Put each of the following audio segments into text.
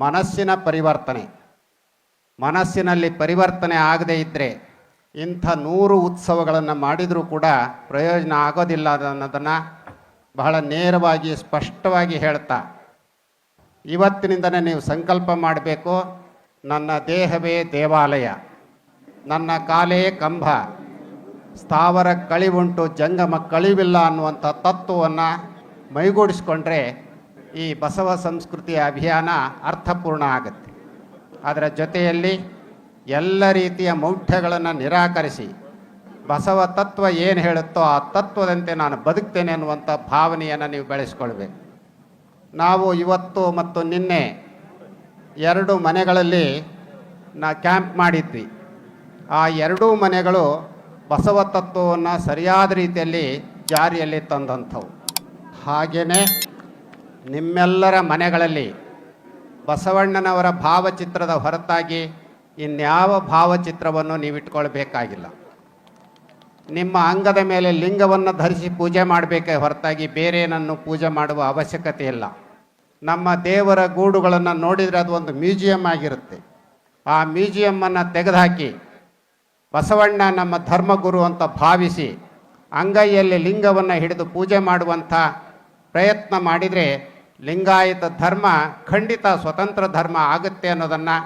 ಮನಸ್ಸಿನ ಪರಿವರ್ತನೆ. ಮನಸ್ಸಿನಲ್ಲಿ ಪರಿವರ್ತನೆ ಆಗದೇ ಇದ್ದರೆ ಇಂಥ ನೂರು ಉತ್ಸವಗಳನ್ನು ಮಾಡಿದರೂ ಕೂಡ ಪ್ರಯೋಜನ ಆಗೋದಿಲ್ಲ ಅನ್ನೋದನ್ನು ಬಹಳ ನೇರವಾಗಿ, ಸ್ಪಷ್ಟವಾಗಿ ಹೇಳ್ತಾ. ಇವತ್ತಿನಿಂದನೇ ನೀವು ಸಂಕಲ್ಪ ಮಾಡಬೇಕು. ನನ್ನ ದೇಹವೇ ದೇವಾಲಯ. ನನ್ನ ಕಾಲೇ ಕಂಬ. ಸ್ಥಾವರ ಕಳಿವುಂಟು, ಜಂಗಮ ಕಳಿವಿಲ್ಲ ಅನ್ನುವಂಥ ತತ್ವವನ್ನು ಮೈಗೂಡಿಸ್ಕೊಂಡ್ರೆ ಈ ಬಸವ ಸಂಸ್ಕೃತಿಯ ಅಭಿಯಾನ ಅರ್ಥಪೂರ್ಣ ಆಗುತ್ತೆ. ಅದರ ಜೊತೆಯಲ್ಲಿ ಎಲ್ಲ ರೀತಿಯ ಮೌಢ್ಯಗಳನ್ನು ನಿರಾಕರಿಸಿ ಬಸವ ತತ್ವ ಏನು ಹೇಳುತ್ತೋ ಆ ತತ್ವದಂತೆ ನಾನು ಬದುಕ್ತೇನೆ ಅನ್ನುವಂಥ ಭಾವನೆಯನ್ನು ನೀವು ಬೆಳೆಸ್ಕೊಳ್ಬೇಕು. ನಾವು ಇವತ್ತು ಮತ್ತು ನಿನ್ನೆ ಎರಡು ಮನೆಗಳಲ್ಲಿ ನಾ ಕ್ಯಾಂಪ್ ಮಾಡಿದ್ವಿ. ಆ ಎರಡೂ ಮನೆಗಳು ಬಸವ ತತ್ವವನ್ನು ಸರಿಯಾದ ರೀತಿಯಲ್ಲಿ ಜಾರಿಯಲ್ಲಿ ತಂದಂಥವು. ಹಾಗೆಯೇ ನಿಮ್ಮೆಲ್ಲರ ಮನೆಗಳಲ್ಲಿ ಬಸವಣ್ಣನವರ ಭಾವಚಿತ್ರದ ಹೊರತಾಗಿ ಇನ್ಯಾವ ಭಾವಚಿತ್ರವನ್ನು ನೀವಿಟ್ಕೊಳ್ಬೇಕಾಗಿಲ್ಲ. ನಿಮ್ಮ ಅಂಗದ ಮೇಲೆ ಲಿಂಗವನ್ನು ಧರಿಸಿ ಪೂಜೆ ಮಾಡಬೇಕೇ ಹೊರತಾಗಿ ಬೇರೇನನ್ನು ಪೂಜೆ ಮಾಡುವ ಅವಶ್ಯಕತೆ ಇಲ್ಲ. ನಮ್ಮ ದೇವರ ಗೂಡುಗಳನ್ನು ನೋಡಿದರೆ ಅದು ಒಂದು ಮ್ಯೂಸಿಯಂ ಆಗಿರುತ್ತೆ. ಆ ಮ್ಯೂಸಿಯಮ್ಮನ್ನು ತೆಗೆದುಹಾಕಿ ಬಸವಣ್ಣ ನಮ್ಮ ಧರ್ಮಗುರು ಅಂತ ಭಾವಿಸಿ ಅಂಗೈಯಲ್ಲಿ ಲಿಂಗವನ್ನು ಹಿಡಿದು ಪೂಜೆ ಮಾಡುವಂಥ ಪ್ರಯತ್ನ ಮಾಡಿದರೆ ಲಿಂಗಾಯತ ಧರ್ಮ ಖಂಡಿತ ಸ್ವತಂತ್ರ ಧರ್ಮ ಆಗುತ್ತೆ ಅನ್ನೋದನ್ನು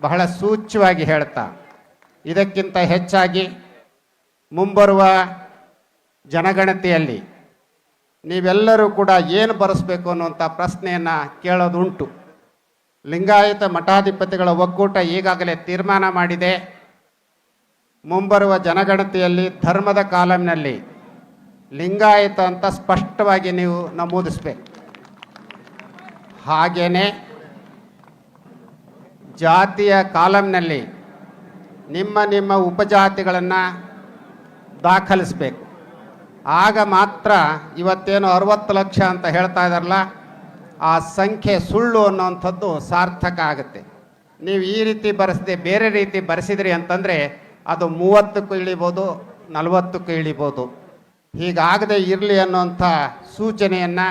ಬಹಳ ಸೂಚ್ಯವಾಗಿ ಹೇಳ್ತಾ. ಇದಕ್ಕಿಂತ ಹೆಚ್ಚಾಗಿ ಮುಂಬರುವ ಜನಗಣತಿಯಲ್ಲಿ ನೀವೆಲ್ಲರೂ ಕೂಡ ಏನು ಬರೆಸ್ಬೇಕು ಅನ್ನುವಂಥ ಪ್ರಶ್ನೆಯನ್ನು ಕೇಳೋದುಂಟು. ಲಿಂಗಾಯತ ಮಠಾಧಿಪತಿಗಳ ಒಕ್ಕೂಟ ಈಗಾಗಲೇ ತೀರ್ಮಾನ ಮಾಡಿದೆ. ಮುಂಬರುವ ಜನಗಣತಿಯಲ್ಲಿ ಧರ್ಮದ ಕಾಲಂನಲ್ಲಿ ಲಿಂಗಾಯತ ಅಂತ ಸ್ಪಷ್ಟವಾಗಿ ನೀವು ನಮೂದಿಸ್ಬೇಕು. ಹಾಗೇನೆ ಜಾತಿಯ ಕಾಲಂನಲ್ಲಿ ನಿಮ್ಮ ನಿಮ್ಮ ಉಪಜಾತಿಗಳನ್ನು ದಾಖಲಿಸಬೇಕು. ಆಗ ಮಾತ್ರ ಇವತ್ತೇನು ಅರವತ್ತು ಲಕ್ಷ ಅಂತ ಹೇಳ್ತಾ ಇದ್ದಾರಲ್ಲ ಆ ಸಂಖ್ಯೆ ಸುಳ್ಳು ಅನ್ನೋವಂಥದ್ದು ಸಾರ್ಥಕ ಆಗುತ್ತೆ. ನೀವು ಈ ರೀತಿ ಬರೆಸದೆ, ಬೇರೆ ರೀತಿ ಬರೆಸಿದ್ರಿ ಅಂತಂದರೆ ಅದು ಮೂವತ್ತಕ್ಕೂ ಇಳಿಬೋದು, ನಲವತ್ತಕ್ಕೂ ಇಳಿಬೋದು. ಹೀಗಾಗದೆ ಇರಲಿ ಅನ್ನೋಂಥ ಸೂಚನೆಯನ್ನು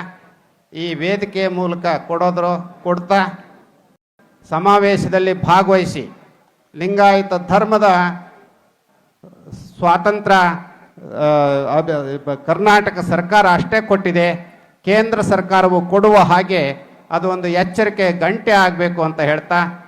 ಈ ವೇದಿಕೆ ಮೂಲಕ ಕೊಡೋದ್ರು ಕೊಡ್ತಾ ಸಮಾವೇಶದಲ್ಲಿ ಭಾಗವಹಿಸಿ ಲಿಂಗಾಯತ ಧರ್ಮದ ಸ್ವಾತಂತ್ರ್ಯ ಕರ್ನಾಟಕ ಸರ್ಕಾರ ಅಷ್ಟೇ ಕೊಟ್ಟಿದೆ. ಕೇಂದ್ರ ಸರ್ಕಾರವು ಕೊಡುವ ಹಾಗೆ ಅದು ಒಂದು ಎಚ್ಚರಿಕೆ, ಗಂಟೆ ಆಗಬೇಕು ಅಂತ ಹೇಳ್ತಾ